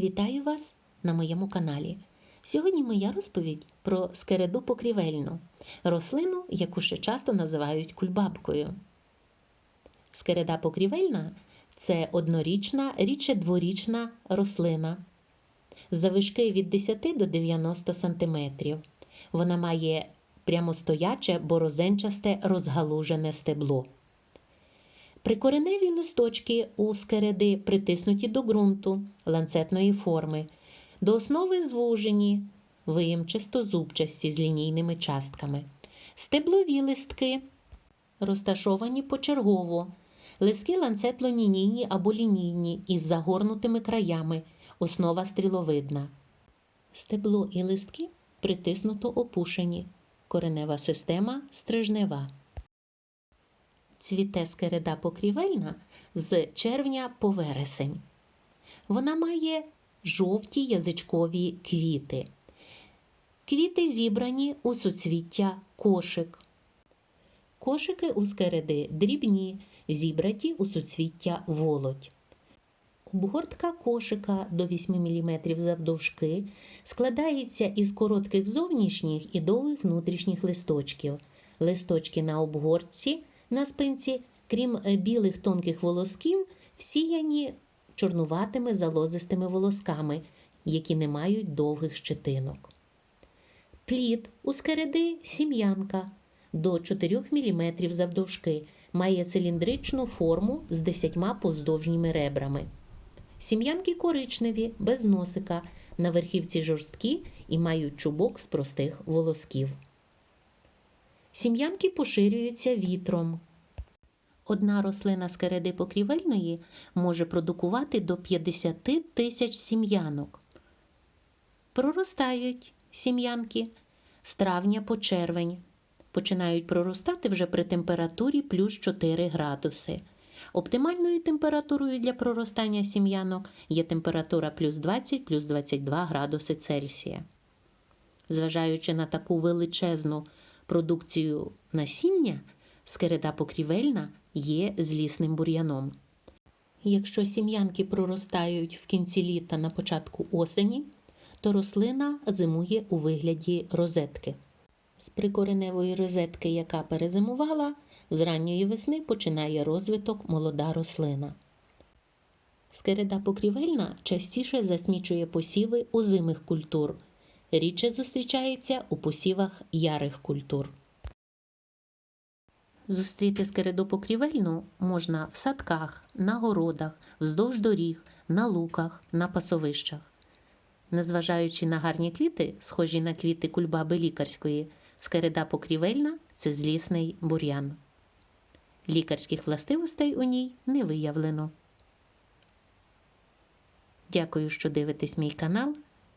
Вітаю вас на моєму каналі. Сьогодні моя розповідь про скереду покрівельну, рослину, яку ще часто називають кульбабкою. Скереда покрівельна це однорічна, рідше дворічна рослина. Завишки від 10 до 90 см. Вона має прямостояче борозенчасте розгалужене стебло. Прикореневі листочки у скереди притиснуті до ґрунту ланцетної форми, до основи звужені, виємчасто зубчасті з лінійними частками. Стеблові листки розташовані почергово, листки ланцетло-лінійні або лінійні із загорнутими краями, основа стріловидна. Стебло і листки притиснуто опушені, коренева система стрижнева. Цвіте скереда покрівельна з червня по вересень. Вона має жовті язичкові квіти. Квіти зібрані у суцвіття кошик. Кошики у скереди дрібні, зібраті у суцвіття володь. Обгортка кошика до 8 мм завдовжки складається із коротких зовнішніх і довгих внутрішніх листочків. Листочки на обгортці на спинці, крім е, білих тонких волосків, всіяні чорнуватими залозистими волосками, які не мають довгих щетинок. Плід у скереди сім'янка до 4 мм завдовжки, має циліндричну форму з 10 поздовжніми ребрами. Сім'янки коричневі, без носика, на верхівці жорсткі і мають чубок з простих волосків. Сім'янки поширюються вітром. Одна рослина скереди покрівельної може продукувати до 50 тисяч сім'янок. Проростають сім'янки з травня по червень. Починають проростати вже при температурі плюс 4 градуси. Оптимальною температурою для проростання сім'янок є температура плюс 20 плюс 22 градуси Цельсія. Зважаючи на таку величезну продукцію насіння, скереда покрівельна є злісним бур'яном. Якщо сім'янки проростають в кінці літа на початку осені, то рослина зимує у вигляді розетки. З прикореневої розетки, яка перезимувала, з ранньої весни починає розвиток молода рослина. Скереда покрівельна частіше засмічує посіви озимих культур, рідше зустрічається у посівах ярих культур. Зустріти скереду покрівельну можна в садках, на городах, вздовж доріг, на луках, на пасовищах. Незважаючи на гарні квіти, схожі на квіти кульбаби лікарської, скереда покрівельна це злісний бур'ян. Лікарських властивостей у ній не виявлено. Дякую, що дивитесь мій канал.